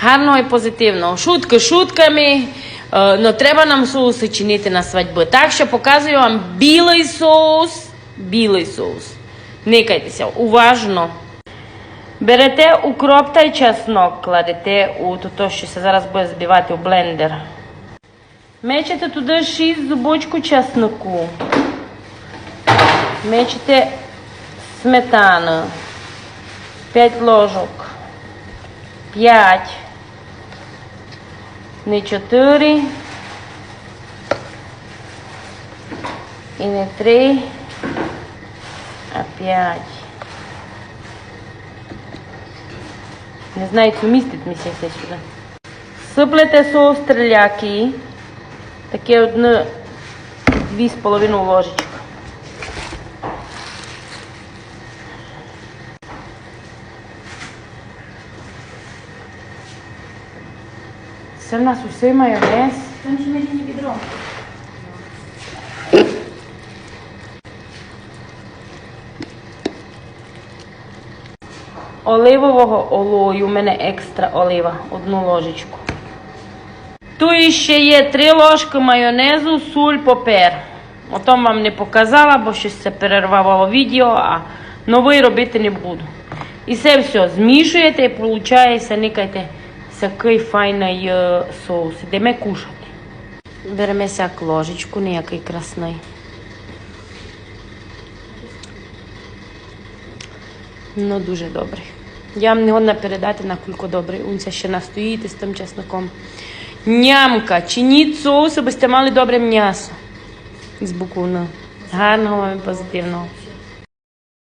Гарного і позитивного. Шутки шутками. Е, Ну, треба нам соуси чинити на свадьбу. Так що показую вам білий соус. Білий соус. Никайтеся, уважно. Берете укроп та чеснок, кладете у то, що се зараз буде збивати у блендер. Мечете туди 6 зубочку чесноку. Мечете сметану. 5 ложок. 5. Не 4. І не 3, а 5. Не знаю, чи вмістить місце все сюди. Сиплете соус стріляки. Таке одне, дві з Це в нас усе майонез. Там ще мені відро. Оливового олою. У мене екстра олива. Одну ложечку. Тут ще є три ложки майонезу, суль, попер. Отом вам не показала, бо щось це перервало відео, а новий робити не буду. І це все змішуєте і виходить, никайте, такий файний соус. Йдемо кушати. Беремо сяк ложечку, ніякий красний. Ну, дуже добрий. Я вам не годна передати на кульку добрий. Унця ще настоїти з тим чесником. Нямка, чиніть соус, аби сте мали добре м'ясо. З букуна. Гарного вам і позитивного.